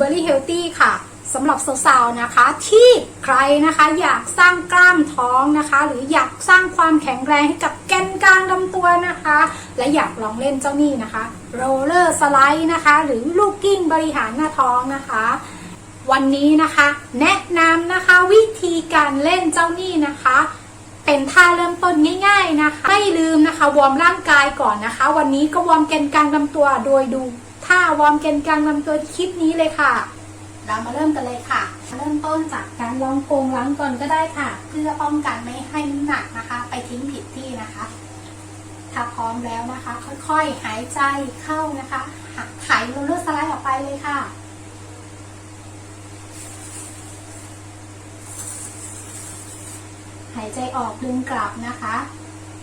Berry Healthy ค่ะสำหรับสาวๆนะคะ ที่ใครนะคะอยากสร้างกล้ามท้องนะคะ หรืออยากสร้างความแข็งแรงให้กับแกนกลางลำตัวนะคะ และอยากลองเล่นเจ้านี่นะคะโรลเลอร์สไลด์นะคะ หรือลูกกิ้งบริหารหน้าท้องนะคะวันนี้นะคะ แนะนำนะคะวิธีการเล่นเจ้านี่นะคะ เป็นท่าเริ่มต้นง่าย ๆนะคะ ไม่ลืมนะคะวอร์มร่างกายก่อนนะคะ วันนี้ก็วอร์มแกนกลางลำตัวโดยดู ท่าวอร์มแกนกลางลำตัวคลิปนี้เลยค่ะ เรามาเริ่มกันเลยค่ะ เริ่มต้นจากการลองโกงหลังก่อนก็ได้ค่ะ เพื่อป้องกันไม่ให้น้ำหนักนะคะ ไปทิ้งผิดที่นะคะ ถ้าพร้อมแล้วนะคะ ค่อยๆหายใจเข้านะคะหักไถโรลเลอร์สไลด์ออกไปเลยค่ะหายใจออกดึงกลับนะคะ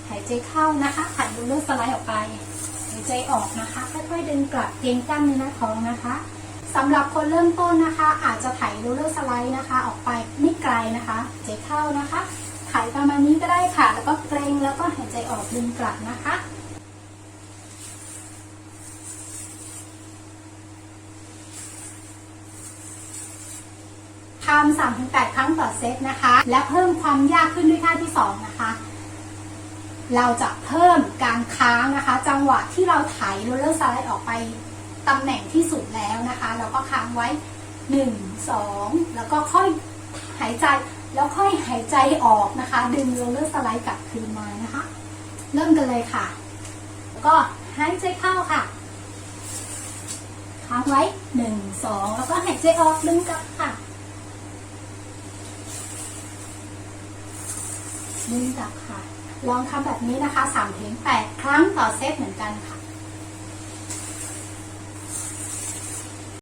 หายใจเข้านะคะไถโรลเลอร์สไลด์ออกไป ใจออกนะคะ ค่อยๆดึงกลับเกรงกล้ามเนื้อหน้าท้องนะคะสำหรับคนเริ่มต้นนะคะ อาจจะไถโรลเลอร์สไลด์นะคะ ออกไปไม่ไกลนะคะหายใจเข้านะคะไถประมาณนี้ก็ได้ค่ะ แล้วก็เกรงแล้วก็หายใจออกดึงกลับนะคะทำสามถึงแปดครั้งต่อเซตนะคะ และเพิ่มความยากขึ้นด้วยท่าที่สองนะคะ เราจะเพิ่มการค้างนะคะ จังหวะที่เราไถโรลเลอร์สไลด์ออกไปตำแหน่งที่สุดแล้วนะคะ เราก็ค้างไว้หนึ่งสองแล้วก็ค่อยหายใจแล้วค่อยหายใจออกนะคะ ดึงโรลเลอร์สไลด์กลับคืนมานะคะ เริ่มกันเลยค่ะ แล้วก็หายใจเข้าค่ะ ค้างไว้หนึ่งสองแล้วก็หายใจออกดึงกลับค่ะดึงกลับค่ะ ลองทำแบบนี้นะคะ3ถึง8ครั้งต่อเซตเหมือนกันค่ะ